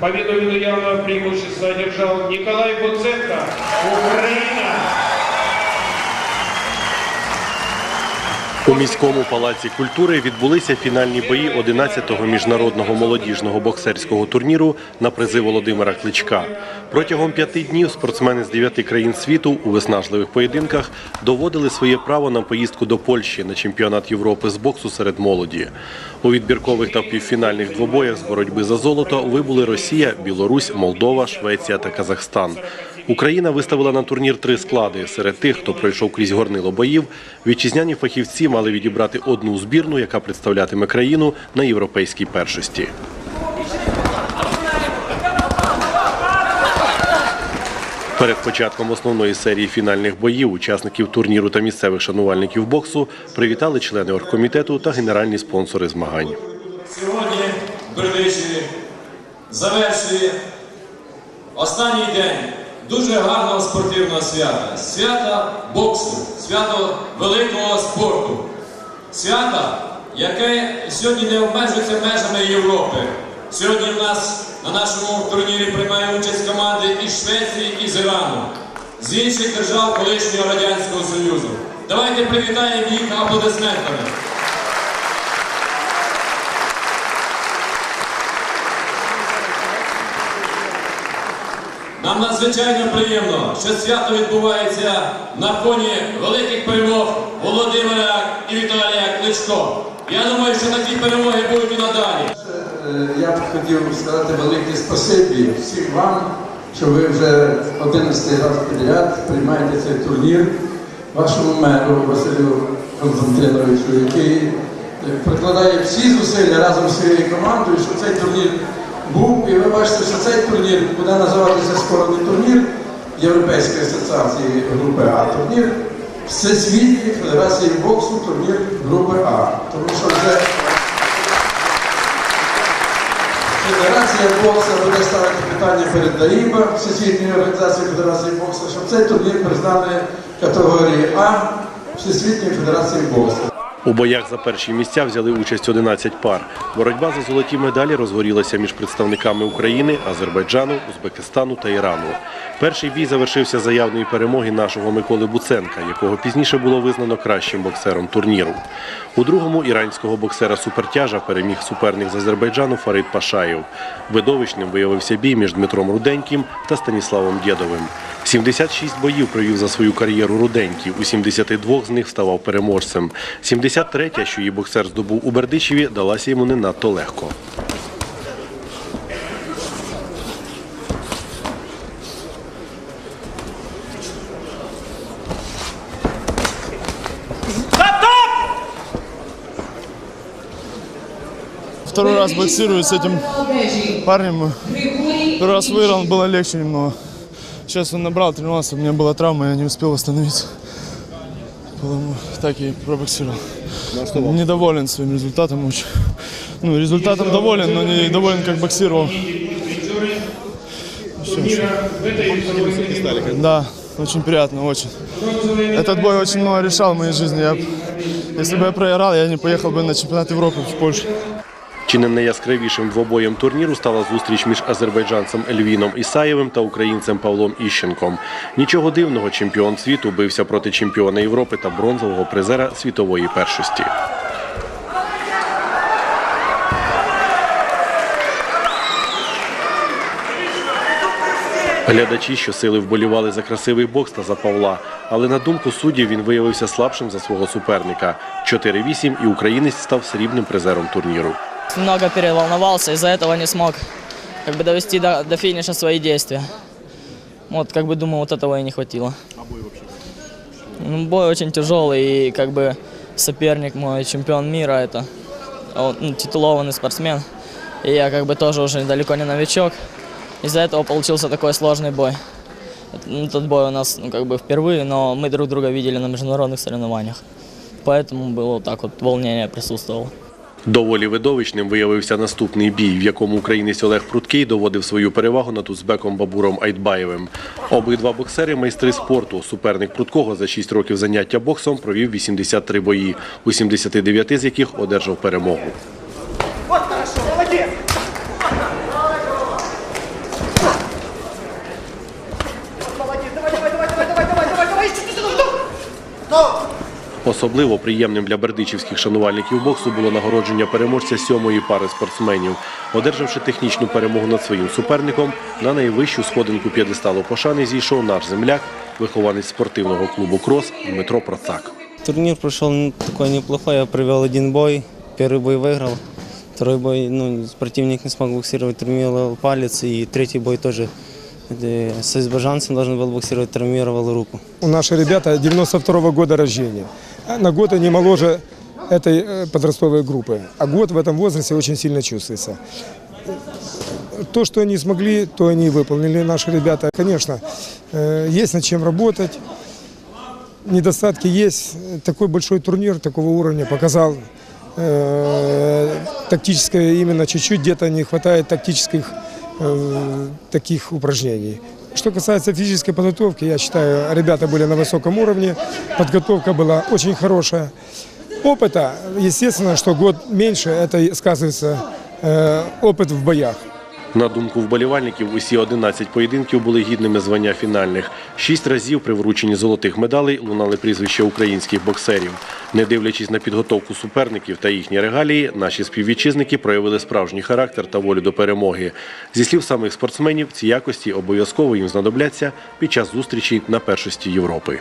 Победу ввиду явного преимущества одержал Николай Буценко, Украина. У міському палаці культури відбулися фінальні бої 11-го міжнародного молодіжного боксерського турніру на призи Володимира Кличка. Протягом п'яти днів спортсмени з дев'яти країн світу у виснажливих поєдинках доводили своє право на поїздку до Польщі на чемпіонат Європи з боксу серед молоді. У відбіркових та півфінальних двобоях з боротьби за золото вибули Росія, Білорусь, Молдова, Швеція та Казахстан. Україна виставила на турнір три склади. Серед тих, хто пройшов крізь горнило боїв, вітчизняні фахівці мали відібрати одну збірну, яка представлятиме країну на європейській першості. Перед початком основної серії фінальних боїв учасників турніру та місцевих шанувальників боксу привітали члени оргкомітету та генеральні спонсори змагань. Сьогодні Бердичеві завершує останній день дуже гарного спортивного свята. Свята боксу, свято великого спорту. Свята, яке сьогодні не обмежується межами Європи. Сьогодні в нас на нашому турнірі приймає участь команди із Швеції і з Ірану, з інших держав колишнього Радянського Союзу. Давайте привітаємо їх аплодисментами. Нам надзвичайно приємно, що свято відбувається на фоні великих перемог Володимира і Віталія Кличко. Я думаю, що такі перемоги будуть і надалі. Е, Я б хотів сказати велике спасибі всім вам, що ви вже 11 раз підряд приймаєте цей турнір вашому меру Василю Константиновичу, який е, прикладає всі зусилля разом з своєю командою, щоб цей турнір був. І ви бачите, що цей турнір буде називатися скоро не турнір Європейської асоціації групи А, турнір Всесвітньої Федерації боксу, турнір групи А. Тому що вже Федерація боксу буде ставити питання перед ДАІБА, Всесвітньої організації Федерації боксу, щоб цей турнір признали категорії А Всесвітньої Федерації боксу. У боях за перші місця взяли участь 11 пар. Боротьба за золоті медалі розгорілася між представниками України, Азербайджану, Узбекистану та Ірану. Перший бій завершився заявною перемоги нашого Миколи Буценка, якого пізніше було визнано кращим боксером турніру. У другому іранського боксера супертяжа переміг суперник з Азербайджану Фарид Пашаєв. Видовищним виявився бій між Дмитром Руденьким та Станіславом Дєдовим. 76 боїв провів за свою кар'єру Руденький. У 72 з них ставав переможцем. 73, що її боксер здобув у Бердичеві, далася йому не надто легко. Второй раз боксирую с этим парнем. Первый раз выиграл, было легче немного. Сейчас он набрал, тренировался, у меня была травма, я не успел восстановиться. Поэтому так и пробоксировал. Недоволен своим результатом очень. Ну, результатом доволен, но не доволен, как боксировал. Да, очень приятно, очень. Этот бой очень много решал в моей жизни. Я, если бы я проиграл, я не поехал бы на чемпионат Европы в Польшу. Чи не найяскравішим двобоєм турніру стала зустріч між азербайджанцем Ельвіном Ісаєвим та українцем Павлом Іщенком. Нічого дивного, чемпіон світу бився проти чемпіона Європи та бронзового призера світової першості. Глядачі щосили вболівали за красивий бокс та за Павла, але на думку суддів він виявився слабшим за свого суперника. 4-8 і українець став срібним призером турніру. Много переволновался, из-за этого не смог как бы довести до, до финиша свои действия. Вот, как бы думаю, вот этого и не хватило. А бой вообще? Ну, бой очень тяжелый, и как бы соперник мой, чемпион мира, это он, ну, титулованный спортсмен. И я как бы тоже уже далеко не новичок. Из-за этого получился такой сложный бой. Ну, Тот бой у нас ну, как бы впервые, но мы друг друга видели на международных соревнованиях. Поэтому было вот так вот, волнение присутствовало. Доволі видовищним виявився наступний бій, в якому українець Олег Пруткий доводив свою перевагу над узбеком Бабуром Айтбаєвим. Обидва боксери майстри спорту. Суперник Пруткого за 6 років заняття боксом провів 83 бої, у 79 з яких одержав перемогу. Особливо приємним для бердичівських шанувальників боксу було нагородження переможця сьомої пари спортсменів. Одержавши технічну перемогу над своїм суперником, на найвищу сходинку п'єдесталу пошани зійшов наш земляк, вихованець спортивного клубу Крос Дмитро Процак. Турнир прошел н- такой неплохой. Я провел один бой. Первый бой выиграл. Второй бой, ну, противник не смог боксировать, травмировал палец. И третий бой тоже э, с азербайджанцем должен был боксировать, травмировал руку. Наши ребята 92 года рождения. А На год они моложе этой э, подростковой группы. А год в этом возрасте очень сильно чувствуется. То, что они смогли, то они и выполнили, наши ребята. Конечно, э, есть над чем работать. Недостатки есть. Такой большой турнир такого уровня показал э, тактическое именно чуть-чуть где-то не хватает тактических э, таких упражнений. Что касается физической подготовки, я считаю, ребята были на высоком уровне, подготовка была очень хорошая. Опыта, естественно, что год меньше, это и сказывается э, опыт в боях. На думку вболівальників, усі 11 поєдинків були гідними звання фінальних. Шість разів при врученні золотих медалей лунали прізвища українських боксерів. Не дивлячись на підготовку суперників та їхні регалії, наші співвітчизники проявили справжній характер та волю до перемоги. Зі слів самих спортсменів, ці якості обов'язково їм знадобляться під час зустрічі на першості Європи.